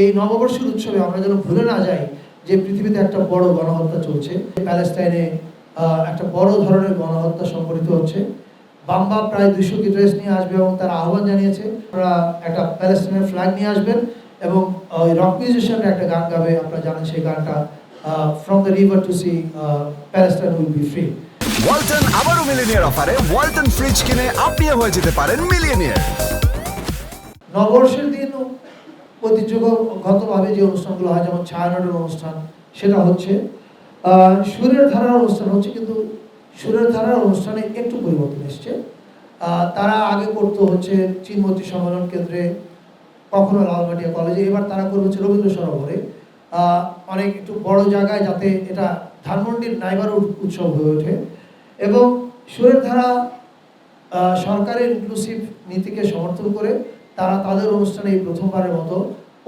এই নববর্ষের উৎসবে আমরা যেন ভুলে না যাই যে পৃথিবীতে একটা বড় গণহত্যা চলছে প্যালেস্টাইনে একটা বড় ধরনের গণহত্যা সংঘটিত হচ্ছে। বাম্বা প্রায় দুইশো গিটারিস্ট নিয়ে আসবে এবং তারা আহ্বান জানিয়েছে আপনারা একটা প্যালেস্টাইনের ফ্ল্যাগ নিয়ে আসবেন এবং ওই রক মিউজিশিয়ানরা একটা গান গাবে আপনারা জানেন সেই গানটা from the river to sea Palestine will be free Walton আবারও মিলিনিয়ার অফারে ওয়ালটন ফ্রিজ কিনে আপনিও হয়ে যেতে পারেন মিলিয়নিয়ার নববর্ষের দিন ঐতিহ্যগতভাবে যে অনুষ্ঠানগুলো হয়, যেমন ছায়ানটের অনুষ্ঠান, সেটা হচ্ছে সুরের ধারার অনুষ্ঠান হচ্ছে, কিন্তু সুরের ধারার অনুষ্ঠানে একটু পরিবর্তন এসছে। তারা আগে করতো হচ্ছে চিনমতি সম্মেলন কেন্দ্রে, কখনো লালমাটিয়া কলেজে, এবার তারা করবে হচ্ছে রবীন্দ্র সরোবরে। অনেক একটু বড় জায়গায় যাতে এটা ধানমন্ডির নাইবার উৎসব হয়ে ওঠে। এবং সুরের ধারা সরকারের ইনক্লুসিভ নীতিকে সমর্থন করে তারা তাদের অনুষ্ঠানে এই প্রথমবারের মতো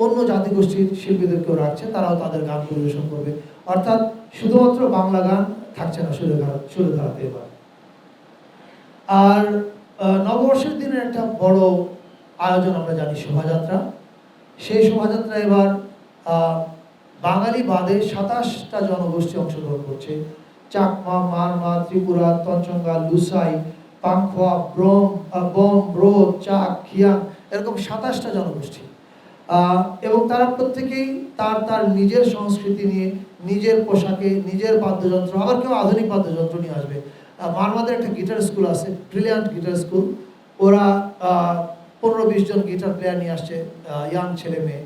অন্য জাতিগোষ্ঠীর শিল্পীদেরকেও রাখছে, তারাও তাদের গান পরিবেশন করবে। অর্থাৎ শুধুমাত্র বাংলা গান থাকছে না সুরের ধারা সুরের ধারাতে এবার। আর নববর্ষের দিনের একটা বড় আয়োজন আমরা জানি শোভাযাত্রা। সেই শোভাযাত্রা এবার বাঙালি বাদে সাতাশটা জনগোষ্ঠী অংশগ্রহণ করছে। চাকমা, মারমা, ত্রিপুরা, তঞ্চঙ্গা, লুসাই, পাংখোয়া, ব্রম বম ব্রো চাক খিয়াং এরকম সাতাশটা জনগোষ্ঠী। এবং তারা প্রত্যেকেই তার তার নিজের সংস্কৃতি নিয়ে, নিজের পোশাকে, নিজের বাদ্যযন্ত্র, আবার কেউ আধুনিক বাদ্যযন্ত্র নিয়ে আসবে। মারমাদের একটা গিটার স্কুল আছে ব্রিলিয়ান্ট গিটার স্কুল ওরা পনেরো বিশ জন গিটার প্লেয়ার নিয়ে আসছে ইয়াং ছেলে মেয়ে।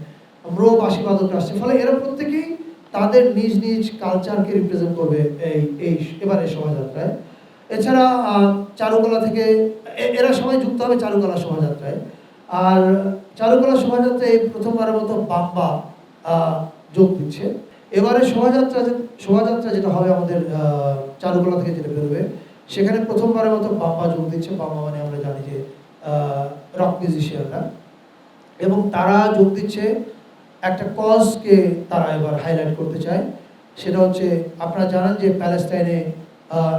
ম্রো বাসি আসছে। ফলে এরা প্রত্যেকেই তাদের নিজ নিজ কালচারকে রিপ্রেজেন্ট করবে এই এই এবারে শোভাযাত্রায়। এছাড়া চারুকলা থেকে এরা সবাই যুক্ত হবে চারুকলা শোভাযাত্রায়। আর চারুকলা শোভাযাত্রায় এই প্রথমবারের মতো বাম্বা যোগ দিচ্ছে। এবারে শোভাযাত্রা শোভাযাত্রা যেটা হবে আমাদের চারুকলা থেকে যেটা বেরোবে, সেখানে প্রথমবারের মতো বাম্বা যোগ দিচ্ছে। বাম্বা মানে আমরা জানি যে রক মিউজিশিয়ানরা এবং তারা যোগ দিচ্ছে একটা কজকে তারা এবার হাইলাইট করতে চায়। সেটা হচ্ছে, আপনারা জানেন যে প্যালেস্টাইনে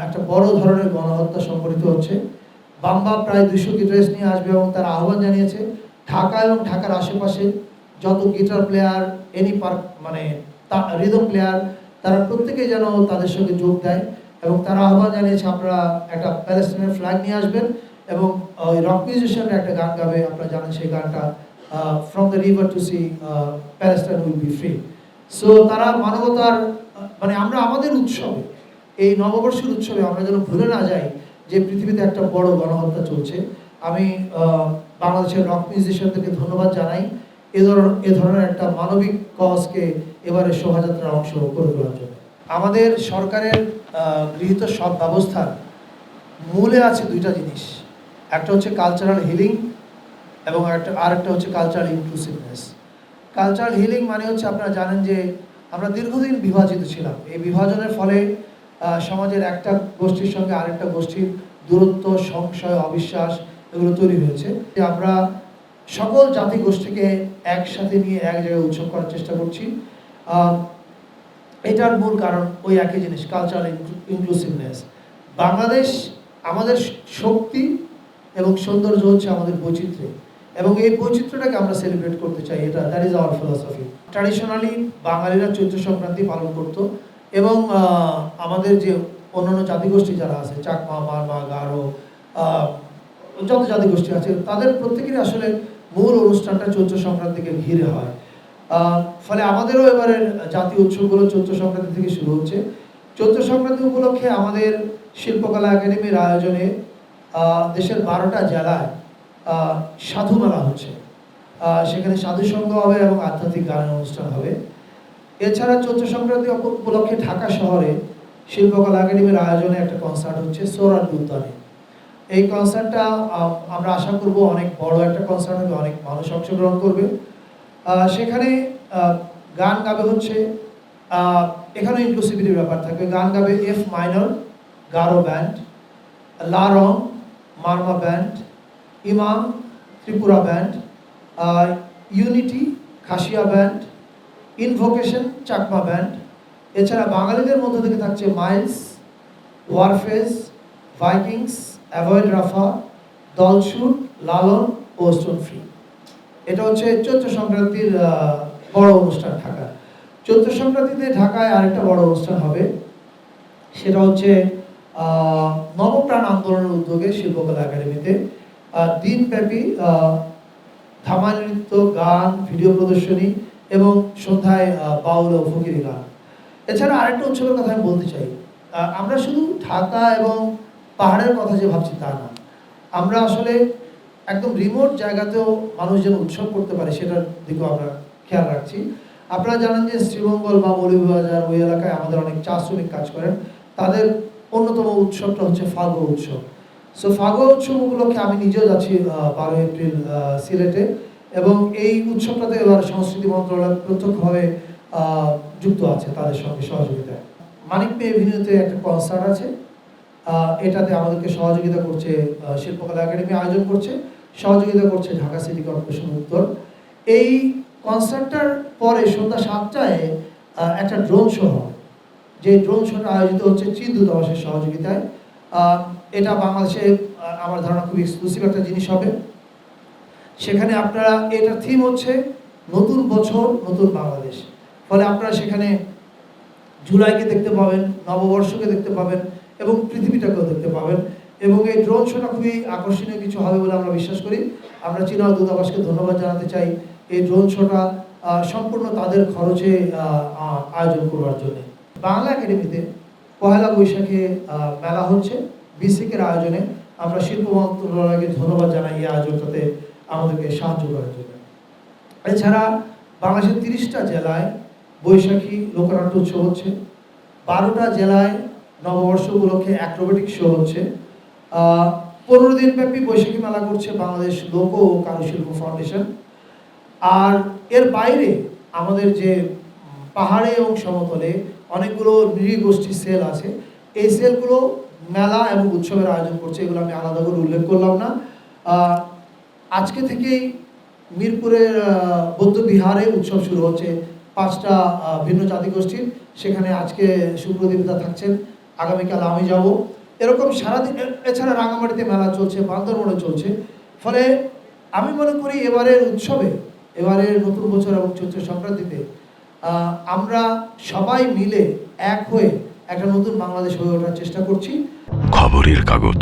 একটা বড় ধরনের গণহত্যা সংঘটিত হচ্ছে। বাম্বা প্রায় দুইশো গিটারিস্ট নিয়ে আসবে এবং তারা আহ্বান জানিয়েছে, ঢাকা এবং ঢাকার আশেপাশে যত গিটার প্লেয়ার এনি পার্ক মানে রিদম প্লেয়ার তারা প্রত্যেকেই যেন তাদের সঙ্গে যোগ দেয় এবং তারা আহ্বান জানিয়েছে, আপনারা একটা প্যালেস্টাইনের ফ্ল্যাগ নিয়ে আসবেন এবং ওই রক মিউজিশিয়ানরা একটা গান গাবে, আপনারা জানেন সেই গানটা from the river to sea Palestine will be free so তারা মানবতার মানে আমরা আমাদের উৎসবে, এই নববর্ষের উৎসবে আমরা যেন ভুলে না যাই যে পৃথিবীতে একটা বড় গণহত্যা চলছে, আমি বাংলাদেশের রক মিউজিশিয়ানদেরকে ধন্যবাদ জানাই। এ ধরনের এ ধরনের একটা মানবিক কজকে এবারে শোভাযাত্রার অংশ করে তোলার জন্য। আমাদের সরকারের গৃহীত সব ব্যবস্থার মূলে আছে দুইটা জিনিস। একটা হচ্ছে কালচারাল হিলিং এবং একটা, আরেকটা হচ্ছে কালচারাল ইনক্লুসিভনেস কালচারাল হিলিং মানে হচ্ছে আপনারা জানেন যে আমরা দীর্ঘদিন বিভাজিত ছিলাম। এই বিভাজনের ফলে সমাজের একটা গোষ্ঠীর সঙ্গে আরেকটা গোষ্ঠীর দূরত্ব, সংশয়, অবিশ্বাস এগুলো তৈরি হয়েছে। যে আমরা সকল জাতি গোষ্ঠীকে একসাথে নিয়ে এক জায়গায় উৎসব করার চেষ্টা করছি। এটার মূল কারণ ওই একই জিনিস কালচারাল ইনক্লুসিভনেস বাংলাদেশ আমাদের শক্তি এবং সৌন্দর্য হচ্ছে আমাদের বৈচিত্র্য। এবং এই বৈচিত্র্যটাকে আমরা সেলিব্রেট করতে চাই, এটা that is our philosophy traditionally বাঙালিরা চৈত্র সংক্রান্তি পালন করত। এবং আমাদের যে অন্যান্য জাতিগোষ্ঠী যারা আছে, চাকমা, মারমা, গারো যত জাতিগোষ্ঠী আছে, তাদের প্রত্যেকেরই আসলে মূল অনুষ্ঠানটা চৈত্র সংক্রান্তিকে ঘিরে হয়। ফলে আমাদেরও এবারের জাতীয় উৎসবগুলো চৈত্র সংক্রান্তি থেকে শুরু হচ্ছে। চৈত্র সংক্রান্তি উপলক্ষে আমাদের শিল্পকলা একাডেমির আয়োজনে দেশের বারোটা জেলায় সাধু মেলা হচ্ছে। সেখানে সাধু সঙ্গ হবে এবং আধ্যাত্মিক গানের অনুষ্ঠান হবে। এছাড়া চৈত্র সংক্রান্তি উপ- উপলক্ষে ঢাকা শহরে শিল্পকলা একাডেমির আয়োজনে একটা কনসার্ট হচ্ছে সোরার উদ্যানে। এই কনসার্টটা আমরা আশা করব অনেক বড় একটা কনসার্ট হবে, অনেক মানুষ অংশগ্রহণ করবে। সেখানে গান গাবে হচ্ছে এখানে ইনক্লুসিভিটির ব্যাপার থাকবে। গান গাবে এফ মাইনর গারো ব্যান্ড লা রং, মারমা ব্যান্ড ইমাম, Tripura band unity, Khasia band invocation Chakma band এছাড়া বাঙালিদের মধ্যে থেকে থাকছে Miles Warfaze Vikings Avoid Rafa দলসুর Lalon ও স্টোন ফ্রি এটা হচ্ছে চৈত্র সংক্রান্তির বড় অনুষ্ঠান ঢাকা। চৈত্র সংক্রান্তিতে ঢাকায় আরেকটা বড় অনুষ্ঠান হবে। সেটা হচ্ছে নবপ্রাণ আন্দোলনের উদ্যোগে শিল্পকলা একাডেমিতে। দিনব্যাপী ধামাল নৃত্য, গান, ভিডিও প্রদর্শনী এবং সন্ধ্যায় বাউল ও ফকিরি গান। এছাড়া আরেকটা উৎসবের কথা আমি বলতে চাই। আমরা শুধু ঢাকা এবং পাহাড়ের কথা যে ভাবছি তা না। আমরা আসলে একদম রিমোট জায়গাতেও মানুষ যেন উৎসব করতে পারে সেটার দিকেও আমরা খেয়াল রাখছি। আপনারা জানেন যে শ্রীমঙ্গল বা মৌলভীবাজার ওই এলাকায় আমাদের অনেক চা শ্রমিক কাজ করেন। তাদের অন্যতম উৎসবটা হচ্ছে ফাগুয়া উৎসব। সো ফাগুয়া উৎসব উপলক্ষে আমি নিজেও যাচ্ছি বারো এপ্রিল সিলেটে। এবং এই উৎসবটাতে এবার সংস্কৃতি মন্ত্রণালয় প্রত্যক্ষভাবে যুক্ত আছে তাদের সঙ্গে সহযোগিতায়। মানিক পে এভিনিউতে একটা কনসার্ট আছে এটাতে আমাদেরকে সহযোগিতা করছে শিল্পকলা একাডেমি আয়োজন করছে, সহযোগিতা করছে ঢাকা সিটি কর্পোরেশন উত্তর। এই কনসার্টটার পরে সন্ধ্যা সাতটায় একটা ড্রোন শো হবে যে ড্রোন শোটা আয়োজিত হচ্ছে চীন দূতাবাসের সহযোগিতায়। এটা বাংলাদেশে আমার ধারণা খুব এক্সক্লুসিভ একটা জিনিস হবে। সেখানে আপনারা এটার থিম হচ্ছে নতুন বছর, নতুন বাংলাদেশ। ফলে আপনারা সেখানে জুলাইকে দেখতে পাবেন, নববর্ষকে দেখতে পাবেন এবং পৃথিবীটাকেও দেখতে পাবেন। এবং এই ড্রোন শোটা খুবই আকর্ষণীয় কিছু হবে বলে আমরা বিশ্বাস করি। আমরা চীনা দূতাবাসকে ধন্যবাদ জানাতে চাই এই ড্রোন শোটা সম্পূর্ণ তাদের খরচে আয়োজন করবার জন্য। বাংলা একাডেমিতে পহেলা বৈশাখে মেলা হচ্ছে বিসিকের আয়োজনে। আমরা শিল্প মন্ত্রণালয়কে ধন্যবাদ জানাই এই আয়োজনটাতে। আমাদেরকে সাহায্য করার জন্য। এছাড়া বাংলাদেশের তিরিশটা জেলায় বৈশাখী লোকনাট্য উৎসব হচ্ছে। বারোটা জেলায় নববর্ষ উপলক্ষে অ্যাক্রোবেটিক শো হচ্ছে। পনেরো দিন ব্যাপী বৈশাখী মেলা করছে বাংলাদেশ লোক ও কারুশিল্প ফাউন্ডেশন। আর এর বাইরে আমাদের যে পাহাড়ে এবং সমতলে অনেকগুলো নৃগোষ্ঠী সেল আছে, এই সেলগুলো মেলা এবং উৎসবের আয়োজন করছে। এগুলো আমি আলাদা করে উল্লেখ করলাম না। আজকে থেকেই মিরপুরের আহ, বৌদ্ধ বিহারে উৎসব শুরু হচ্ছে পাঁচটা ভিন্ন জাতিগোষ্ঠীর। সেখানে আজকে সুপ্রদীপদা থাকছেন। আগামীকাল আমি যাব। এরকম সারাদিন এছাড়া রাঙামাটিতে মেলা চলছে বান্দরবনে চলছে। ফলে আমি মনে করি এবারের উৎসবে এবারের নতুন বছর এবং চৈত্র সংক্রান্তিতে আমরা সবাই মিলে এক হয়ে একটা নতুন বাংলাদেশ হয়ে ওঠার চেষ্টা করছি। খবরের কাগজ।